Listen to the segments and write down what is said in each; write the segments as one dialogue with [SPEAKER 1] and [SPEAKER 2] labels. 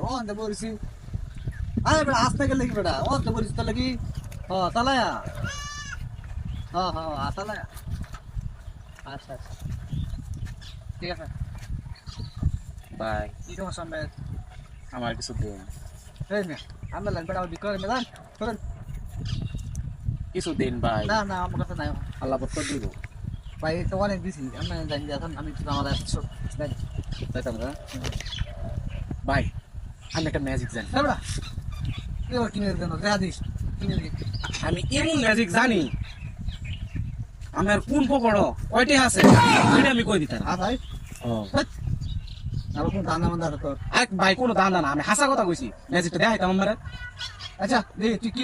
[SPEAKER 1] ও আনতে বলছি আরে বেটা আসতে গেলে কি বেটা ও আনতে বলছি তাহলে কি হ তালায়া হ হ তালায়া আচ্ছা আচ্ছা ঠিক আছে
[SPEAKER 2] ভাই
[SPEAKER 1] কি সমস্যা মেয়ে
[SPEAKER 2] আমার কিছু দিন
[SPEAKER 1] এই মেয়ে আমরা লাইন বেটা বিক্রি মেলান করেন
[SPEAKER 2] কিছু দিন ভাই
[SPEAKER 1] না না আমার কাছে নাই
[SPEAKER 2] আল্লাহ বত্ত দিব
[SPEAKER 1] ভাই তো অনেক দিছি আমি জানি যে এখন আমি তো আমার একশো দেন
[SPEAKER 2] তাইতাম না ভাই আমি একটা ম্যাজিক জানি। আমি এমন ম্যাজিক জানি আমার কোন পকড় কয়টি আছে? আমি কই দিতাম?
[SPEAKER 1] ভাই।
[SPEAKER 2] এক ভাই কোনো দান না আমি হাসা কথা কইছি। ম্যাজিকটা দেখাইতাম আমার।
[SPEAKER 1] আচ্ছা দে তুই কি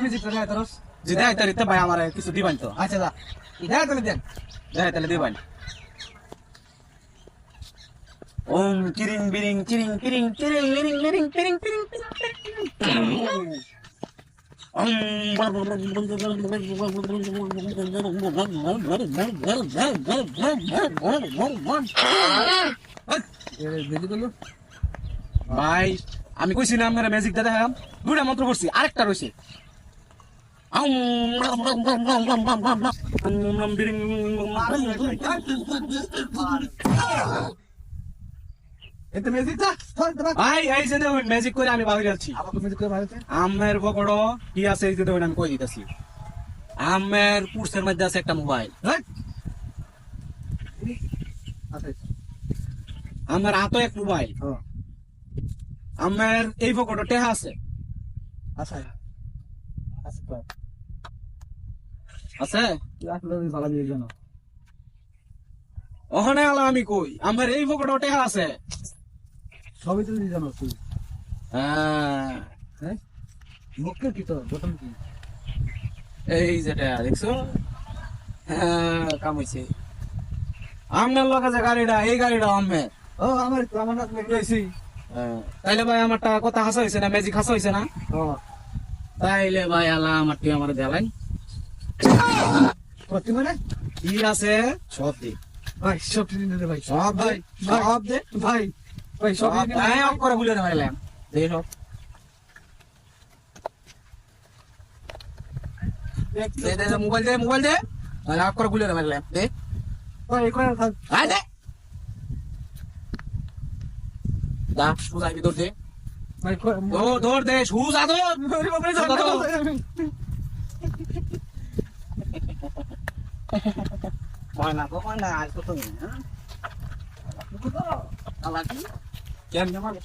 [SPEAKER 2] যে ভাই আমার কিছু দিবান তো?
[SPEAKER 1] আচ্ছা দা দেখা তাহলে দেন
[SPEAKER 2] দেখাইতে দিবান। ওম কিরিং বিরিং কিরিং কিরিং কিরিং লিরিং লিরিং কিরিং কিরিং ভাই আমি কইছি না আপনারা ম্যাজিক দেখাম দুটা মন্ত্র করছি আরেকটা রয়েছে
[SPEAKER 1] এতে
[SPEAKER 2] যে দেখুন ম্যাজিক করে আমি বাইরে যাচ্ছি
[SPEAKER 1] আবার করে ভারতে
[SPEAKER 2] আমের পকড় কি আছে এই যে দেখুন আমি কই দিতেছি। আমের পুরসের মধ্যে আছে একটা মোবাইল।
[SPEAKER 1] আচ্ছা।
[SPEAKER 2] আমার হাতে এক মোবাইল। আমার এই টেহা আছে।
[SPEAKER 1] আচ্ছা। আচ্ছা
[SPEAKER 2] আছে? ওখানে আলো আমি কই? আমার এই টেহা আছে।
[SPEAKER 1] সবই তো জানো তুই
[SPEAKER 2] হ্যাঁ।
[SPEAKER 1] হ্যাঁ? মুখ্য কি তো প্রথম কি?
[SPEAKER 2] এই যেটা দেখছ? হ্যাঁ কাম হইছে। আপনার লোক আছে গাড়িটা এই গাড়িটা আমের
[SPEAKER 1] ও আমার তো আমার নাম লিখেছি
[SPEAKER 2] তাইলে ভাই আমারটা কথা হাসা হয়েছে না? ম্যাজিক হাসা হয়েছে না?
[SPEAKER 1] ও।
[SPEAKER 2] তাইলে ভাই আল্লাহ আমার তুই আমার দেলাইন
[SPEAKER 1] সত্যি মানে?
[SPEAKER 2] কি আছে? সব দিক
[SPEAKER 1] ভাই সব দিন দে ভাই।
[SPEAKER 2] সব
[SPEAKER 1] ভাই
[SPEAKER 2] ভাই সব দে।
[SPEAKER 1] ভাই ভাই সব
[SPEAKER 2] সব অফ করে বুলে মারলাম দে সব দে মোবাইল দে মোবাইল দে। ভাই অফ করে বুলে মারলাম দে।
[SPEAKER 1] ভাই কোন থাক।
[SPEAKER 2] আয় দে। দা সুজা ভিতর দে।
[SPEAKER 1] ভাই কোন
[SPEAKER 2] দৌড় দৌড় দে সুজা দৌড়
[SPEAKER 1] ওরে বাবা
[SPEAKER 2] ময়না তো ময়না আজ তো তুমি হ্যাঁ। আলাকি Gel ne var?